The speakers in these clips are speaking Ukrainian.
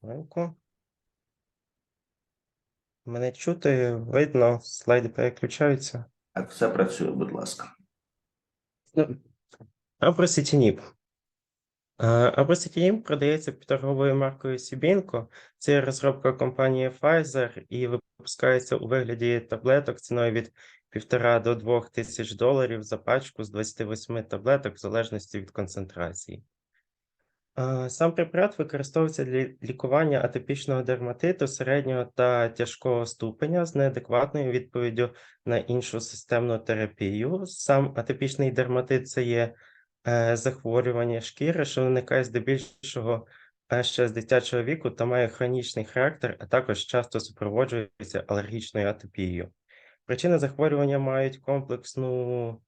Хвилинку. Мене чути, видно, слайди переключаються. Так, все працює, будь ласка. Абросетініп. Абросетініп продається під торговою маркою Сібінко. Це розробка компанії Pfizer і випускається у вигляді таблеток ціною від 1,5 до 2 тисяч доларів за пачку з 28 таблеток в залежності від концентрації. Сам препарат використовується для лікування атипічного дерматиту середнього та тяжкого ступеня з неадекватною відповіддю на іншу системну терапію. Сам атипічний дерматит це є е, захворювання шкіри, що виникає здебільшого е, ще з дитячого віку та має хронічний характер, а також часто супроводжується алергічною атопією. Причини захворювання мають комплексну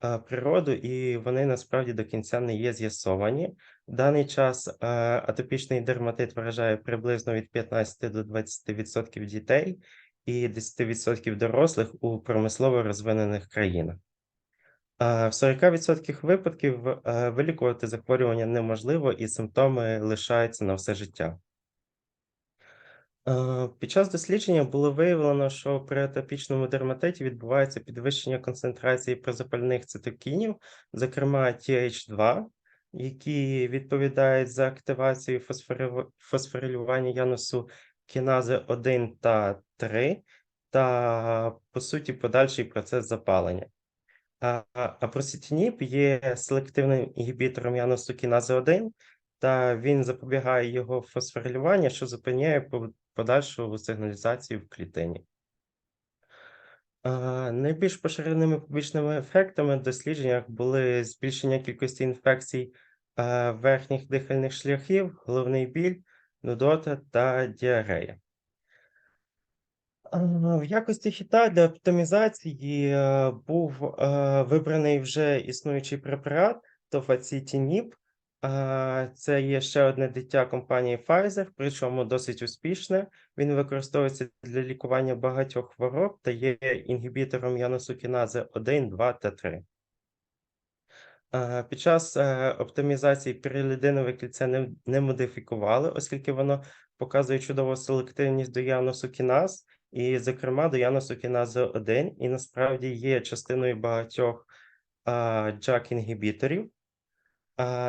природу, і вони насправді до кінця не є з'ясовані. В даний час е, атопічний дерматит вражає приблизно від 15 до 20% дітей і 10% дорослих у промислово розвинених країнах. Е, В 40% випадків е, вилікувати захворювання неможливо, і симптоми лишаються на все життя. Е, Під час дослідження було виявлено, що при атопічному дерматиті відбувається підвищення концентрації прозапальних цитокінів, зокрема TH2, які відповідають за активацію фосфорилювання янусу кінази 1 та 3, та, по суті, подальший процес запалення. А а- апроситініб є селективним інгібітором янусу кінази 1, та він запобігає його фосфорилюванню, що зупиняє подальшу сигналізацію в клітині. Найбільш поширеними побічними ефектами в дослідженнях були збільшення кількості інфекцій верхніх дихальних шляхів, головний біль, нудота та діарея. В якості хіта для оптимізації е, був е, вибраний вже існуючий препарат тофацітініб. Це є ще одне дитя компанії Pfizer, причому досить успішне. Він використовується для лікування багатьох хвороб та є інгібітором яносукінази 1, 2 та 3. Е, Під час е, оптимізації пірилідинове кільце не, модифікували, оскільки воно показує чудову селективність до яносукіназ, і, зокрема, до яносукінази 1, і насправді є частиною багатьох JAK-інгібіторів.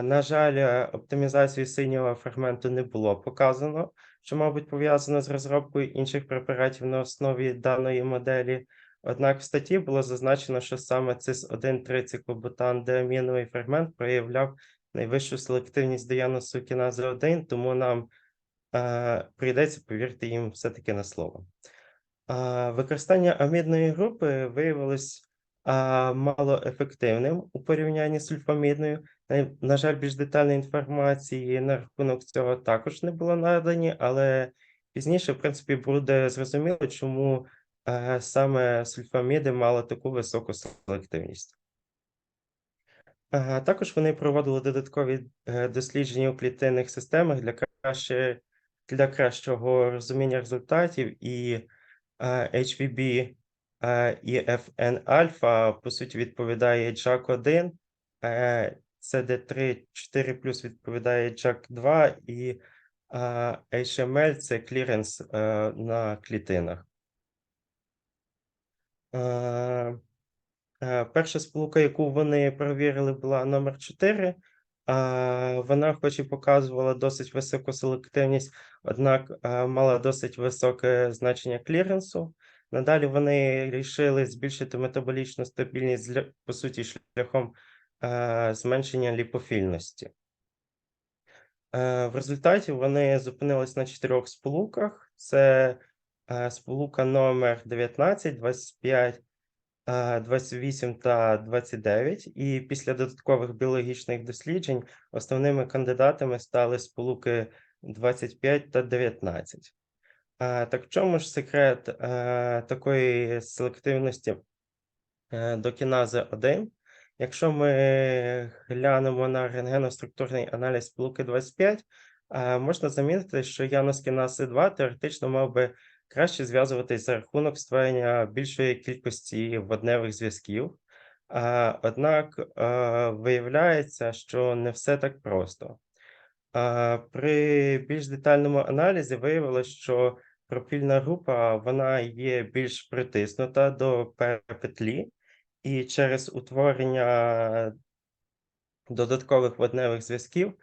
На жаль, е, оптимізацію синього фрагменту не було показано, що, мабуть, пов'язано з розробкою інших препаратів на основі даної моделі. Однак в статті було зазначено, що саме цис-1 трициклобутан деаміновий фрагмент проявляв найвищу селективність до янусу кінази 1, тому нам е, прийдеться повірити їм все-таки на слово. А, Використання амідної групи виявилось а, малоефективним у порівнянні з сульфамідною. На, на жаль, більш детальної інформації на рахунок цього також не було надані, але пізніше, в принципі, буде зрозуміло, чому е, саме сульфаміди мали таку високу селективність. Е, Також вони проводили додаткові е, дослідження у клітинних системах для краще, для кращого розуміння результатів і е, HVB е, і FN альфа по суті відповідає JAK1, е, CD3 4 плюс відповідає JAK2 і е, HML це кліренс на клітинах. Е, Е, Перша сполука, яку вони перевірили, була номер 4. А, Вона, хоч і показувала досить високу селективність, однак е, мала досить високе значення кліренсу. Надалі вони вирішили збільшити метаболічну стабільність, по суті, шляхом зменшення ліпофільності. Е, В результаті вони зупинились на чотирьох сполуках: це е, сполука номер 19, 25, е, 28 та 29. І після додаткових біологічних досліджень основними кандидатами стали сполуки 25 та 19. Е, Так в чому ж секрет е, такої селективності е, до кінази 1? Якщо ми глянемо на рентгеноструктурний аналіз сполуки 25, е, можна замітити, що янус кінази 2 теоретично мав би краще зв'язуватись за рахунок створення більшої кількості водневих зв'язків. Е, Однак е, виявляється, що не все так просто. При більш детальному аналізі виявилось, що пропільна група вона є більш притиснута до петлі, і через утворення додаткових водневих зв'язків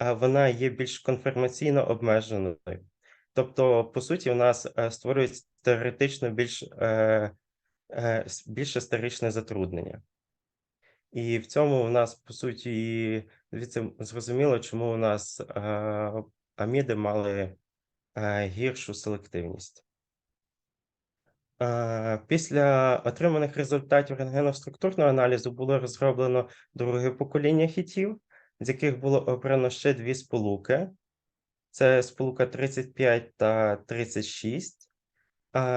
вона є більш конформаційно обмеженою. Тобто, по суті, у нас е, створюється теоретично більш, е, е, більше стеричне затруднення. І в цьому у нас, по суті, звідси зрозуміло, чому у нас аміди мали гіршу селективність. Е, Після отриманих результатів рентгеноструктурного аналізу було розроблено друге покоління хітів, з яких було обрано ще дві сполуки. Це сполука 35 та 36.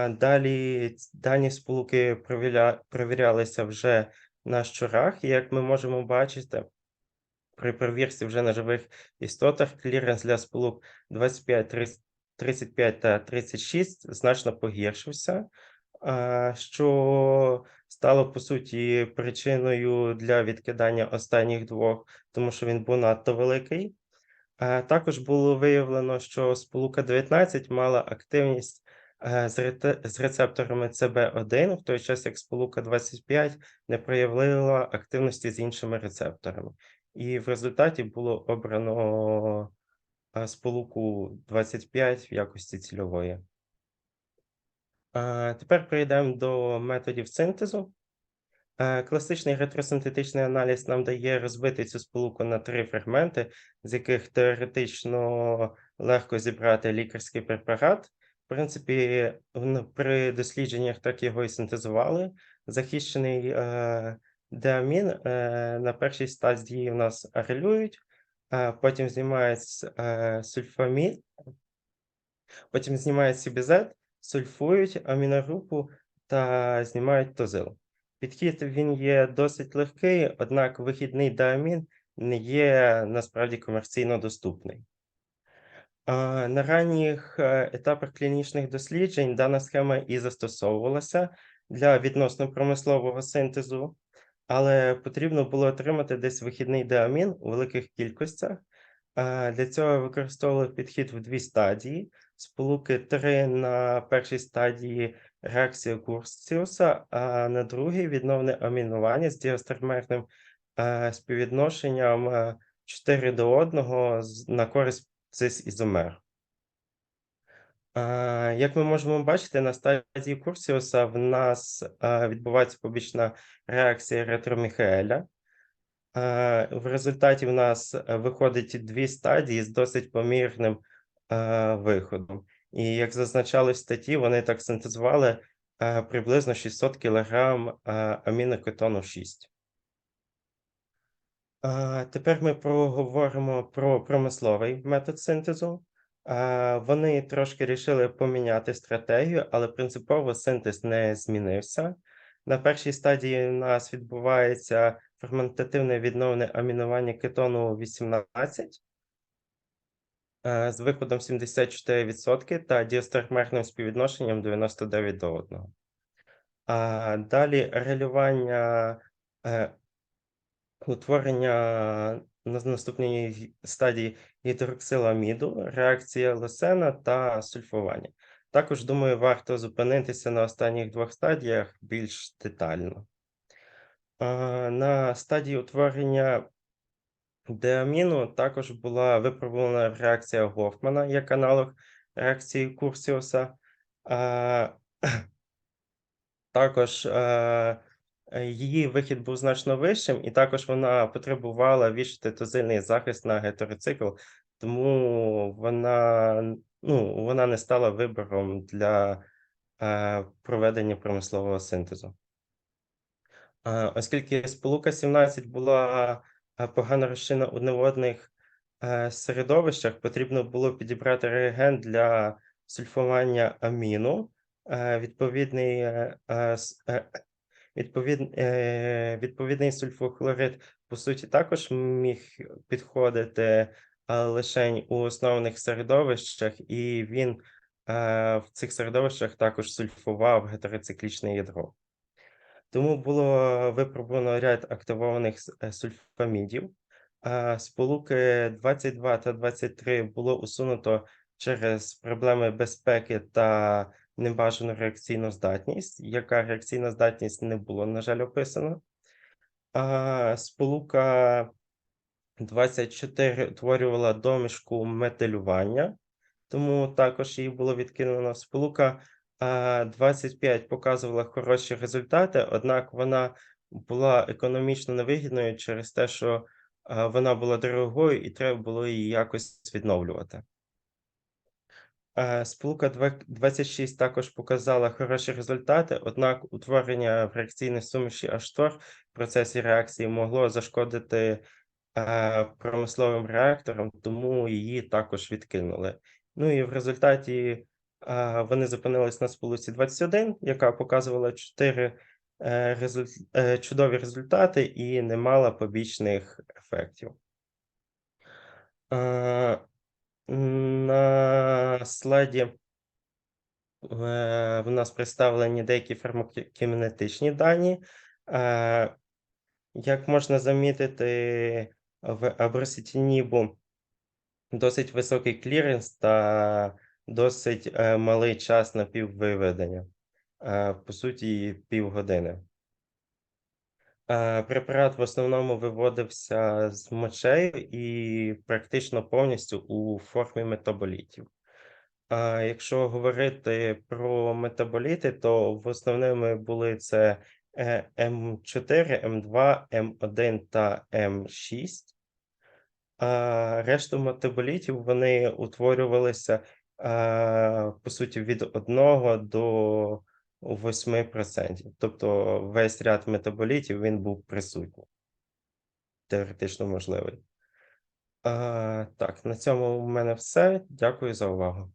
Далі дані сполуки провірялися вже на щурах, і як ми можемо бачити, при перевірці вже на живих істотах кліренс для сполук 25, 35 та 36 значно погіршився, що стало по суті причиною для відкидання останніх двох, тому що він був надто великий. А Також було виявлено, що сполука 19 мала активність е, з рецепторами CB1, в той час як сполука 25 не проявила активності з іншими рецепторами. І в результаті було обрано е, сполуку 25 в якості цільової. А, Тепер перейдемо до методів синтезу. Е, Класичний ретросинтетичний аналіз нам дає розбити цю сполуку на три фрагменти, з яких теоретично легко зібрати лікарський препарат. В принципі, при дослідженнях так його і синтезували. Захищений е, деамін е, на першій стадії у нас арелюють, е, потім знімають е, сульфамід, потім знімають CBZ, сульфують аміногрупу та знімають тозил. Підхід він є досить легкий, однак вихідний деамін не є насправді комерційно доступний. На ранніх е, етапах клінічних досліджень дана схема і застосовувалася для відносно промислового синтезу, але потрібно було отримати десь вихідний деамін у великих кількостях. Для цього використовували підхід в дві стадії. Сполуки 3 на першій стадії реакція Курціуса, а на другій відновне амінування з діастермерним е, співвідношенням е, 4 до 1 на користь цис-ізомер. Як ми можемо бачити, на стадії Курціуса в нас е, відбувається побічна реакція ретроміхееля. Е, В результаті в нас е, виходить дві стадії з досить помірним е, виходом. І як зазначали в статті, вони так синтезували е, приблизно 600 кг амінокетону 6. А, Тепер ми проговоримо про промисловий метод синтезу. Вони трошки рішили поміняти стратегію, але принципово синтез не змінився. На першій стадії у нас відбувається ферментативне відновлене амінування кетону 18 е, з виходом 74% та діастермерним співвідношенням 99 до 1. А далі релювання е, утворення на наступній стадії гідроксиламіду, реакція Лосена та сульфування. Також, думаю, варто зупинитися на останніх двох стадіях більш детально. А, На стадії утворення деаміну також була випробувана реакція Гофмана як аналог реакції Курсіуса. Також її вихід був значно вищим, і також вона потребувала вішати тозильний захист на гетероцикл, тому вона, ну, вона не стала вибором для проведення промислового синтезу. Оскільки сполука 17 була погано розчинена у неводних е, середовищах, потрібно було підібрати реагент для сульфування аміну. Е, Відповідний, е, відповід, відповідний сульфохлорид, по суті, також міг підходити лише у основних середовищах, і він в цих середовищах також сульфував гетероциклічне ядро. Тому було випробовано ряд активованих е, сульфамідів. сполуки 22 та 23 було усунуто через проблеми безпеки та небажану реакційну здатність. Яка реакційна здатність не було, на жаль, описано. А сполука 24 утворювала домішку метилювання, тому також її було відкинено. Сполука 25 показувала хороші результати, однак вона була економічно невигідною через те, що вона була дорогою і треба було її якось відновлювати. Два- 26 також показала хороші результати, однак утворення в реакційній суміші H2 в процесі реакції могло зашкодити промисловим реакторам, тому її також відкинули. Ну і в результаті вони зупинились на сполуці 21, яка показувала 4 е, е, чудові результати і не мала побічних ефектів. На слайді е, в нас представлені деякі фармакокінетичні дані. Як можна замітити, в аброситінібу досить високий кліренс та досить е, малий час на піввиведення. Е, По суті, півгодини. Е, Препарат в основному виводився з мочею і практично повністю у формі метаболітів. Якщо говорити про метаболіти, то в основними були це е, М4, М2, М1 та М6. А решту метаболітів вони утворювалися по суті від 1 до 8%. Тобто весь ряд метаболітів він був присутній. Теоретично можливий. А, так, на цьому в мене все. Дякую за увагу.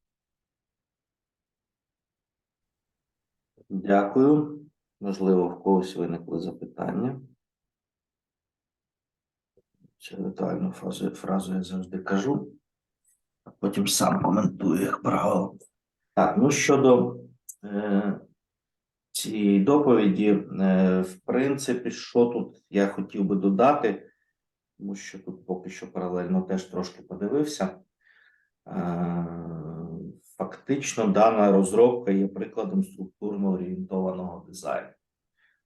Дякую. Можливо, в когось виникли запитання. Цю ритуальну фразу, фразу я завжди кажу, потім сам коментую, як правило. Так, ну щодо е, цієї доповіді, е, в принципі, що тут я хотів би додати, тому що тут поки що паралельно теж трошки подивився. Е, Фактично, дана розробка є прикладом структурно орієнтованого дизайну.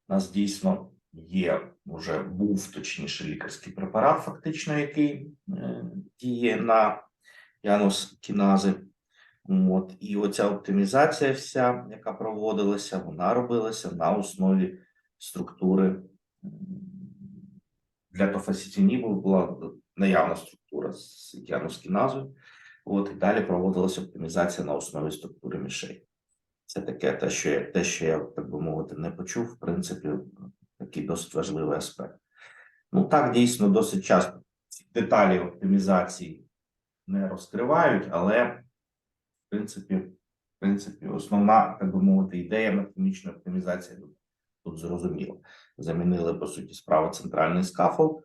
У нас дійсно є, вже був точніше лікарський препарат, фактично, який е, діє на янус кінази. От, і оця оптимізація, вся, яка проводилася, вона робилася на основі структури для тофасітінібу була наявна структура з янускіназою. От і далі проводилася оптимізація на основі структури мішей. Це таке, те, що я, те, що я, так би мовити, не почув, в принципі, такий досить важливий аспект. Ну так, дійсно, досить часто деталі оптимізації не розкривають, але в принципі, в принципі, основна, так би мовити, ідея механічної оптимізації тут, зрозуміла. Замінили, по суті, справи центральний скафол.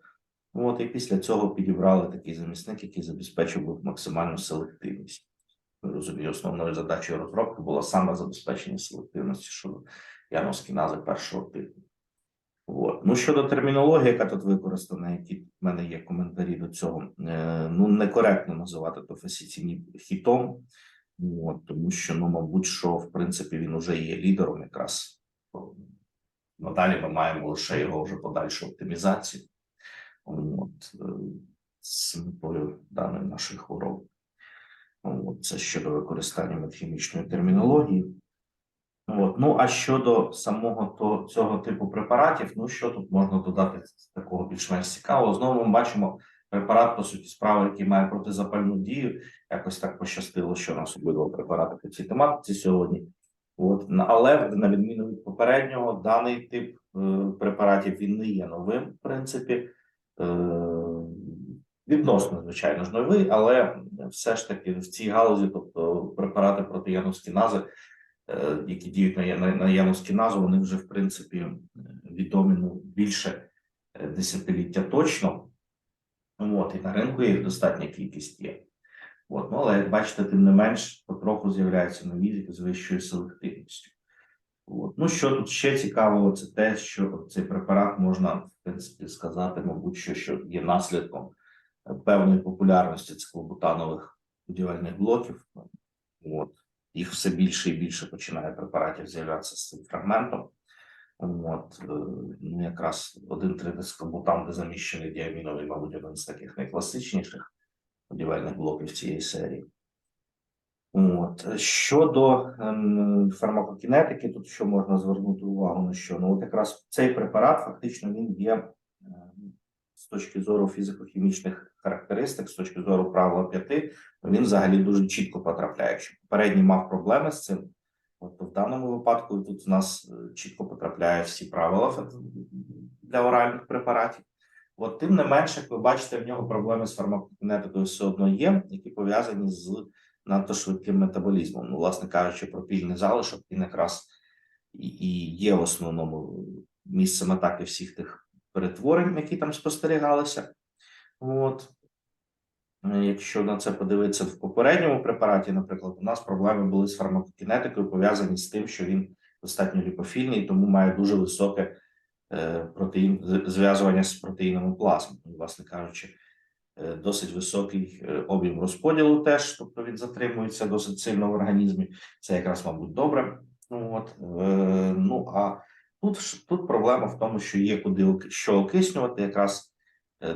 От, і після цього підібрали такий замісник, який забезпечив максимальну селективність. Розумію, основною задачею розробки було саме забезпечення селективності щодо яноскінази першого типу. Ну, щодо термінології, яка тут використана, які в мене є коментарі до цього, е, ну некоректно називати тофасіційні хітом, от, тому що, ну, мабуть, що в принципі він вже є лідером якраз. Надалі ми маємо лише його вже подальшу оптимізацію. От, е, з метою даної нашої хвороби. От, це щодо використання медхімічної термінології. От. Ну, а щодо самого то, цього типу препаратів, ну що тут можна додати з такого більш-менш цікавого? Знову ми бачимо препарат, по суті, справи, який має протизапальну дію. Якось так пощастило, що у нас обидва препарати по цій тематиці сьогодні. От, але на відміну від попереднього, даний тип е, препаратів він не є новим, в принципі. Е, Відносно, звичайно ж, новий, але все ж таки в цій галузі, тобто препарати проти янускінази, які діють на, на, на янускіназу, вони вже в принципі е, відомі ну, більше е, десятиліття точно. От, і на ринку їх достатня кількість є. От, ну, але як бачите, тим не менш, потроху з'являються нові з вищою селективністю. От. Ну, що тут ще цікавого, це те, що цей препарат можна, в принципі, сказати, мабуть, що, що є наслідком е, певної популярності циклобутанових будівельних блоків. От. Їх все більше і більше починає препаратів з'являтися з цим фрагментом. От, е, ну, якраз один тридискобутан, де заміщений діаміновий, мабуть, один з таких найкласичніших будівельних блоків цієї серії. От. Щодо ем, фармакокінетики, тут що можна звернути увагу на що? Ну, от якраз цей препарат фактично він є е, з точки зору фізико-хімічних характеристик, з точки зору правила п'яти, він взагалі дуже чітко потрапляє. Якщо попередній мав проблеми з цим, от в даному випадку тут у нас е, чітко потрапляє всі правила для оральних препаратів. От тим не менше, як ви бачите, в нього проблеми з фармакокінетикою все одно є, які пов'язані з надто швидким метаболізмом. Ну, власне кажучи, пропільний залишок він якраз і є в основному місцем атаки всіх тих перетворень, які там спостерігалися. От. Е, Якщо на це подивитися в попередньому препараті, наприклад, у нас проблеми були з фармакокінетикою, пов'язані з тим, що він достатньо ліпофільний, тому має дуже високе е, протеїн зв'язування з протеїнами плазми. Власне кажучи, е, досить високий об'єм розподілу теж, тобто він затримується досить сильно в організмі. Це якраз, мабуть, добре. Ну, От, ну а тут, тут проблема в тому, що є куди що окиснювати, якраз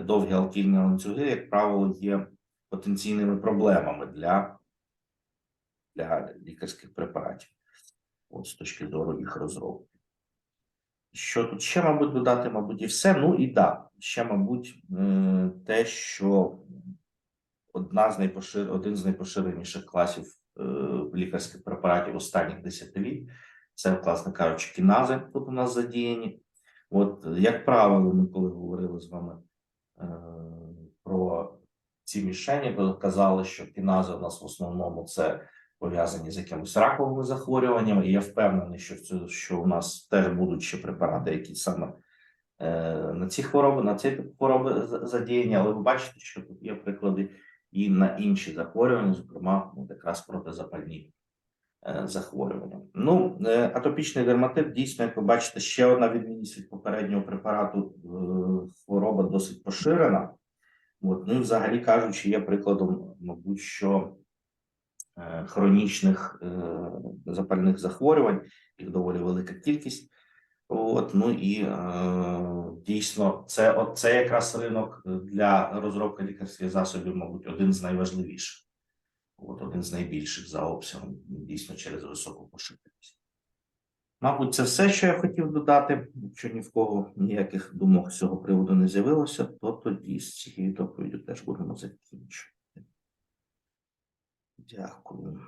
довгі алкільні ланцюги, як правило, є потенційними проблемами для, для лікарських препаратів, от з точки зору їх розробки. Що тут ще, мабуть, додати, мабуть, і все. Ну і да, ще, мабуть, е, те, що одна з найпошир... один з найпоширеніших класів е, лікарських препаратів останніх десятиліть, це, власне кажучи, кінази тут у нас задіяні. От, як правило, ми коли говорили з вами е, про ці мішені, казали, що кінази у нас в основному це пов'язані з якимись раковими захворюваннями. І я впевнений, що це що у нас теж будуть ще препарати, які саме е, на ці хвороби, на ці хвороби задіяні. Але ви бачите, що тут є приклади і на інші захворювання, зокрема, якраз протизапальні е, захворювання. Ну, е, атопічний дерматит, дійсно, як ви бачите, ще одна відмінність від попереднього препарату. Хвороба досить поширена. От, ну і взагалі кажучи, є прикладом, мабуть, що е, хронічних е, запальних захворювань, їх доволі велика кількість. От, ну і е, дійсно, це, от, це якраз ринок для розробки лікарських засобів, мабуть, один з найважливіших, от, один з найбільших за обсягом, дійсно через високу поширеність. Мабуть, це все, що я хотів додати. Якщо ні в кого ніяких думок з цього приводу не з'явилося, то тоді з цією доповіддю теж будемо закінчувати. Дякую.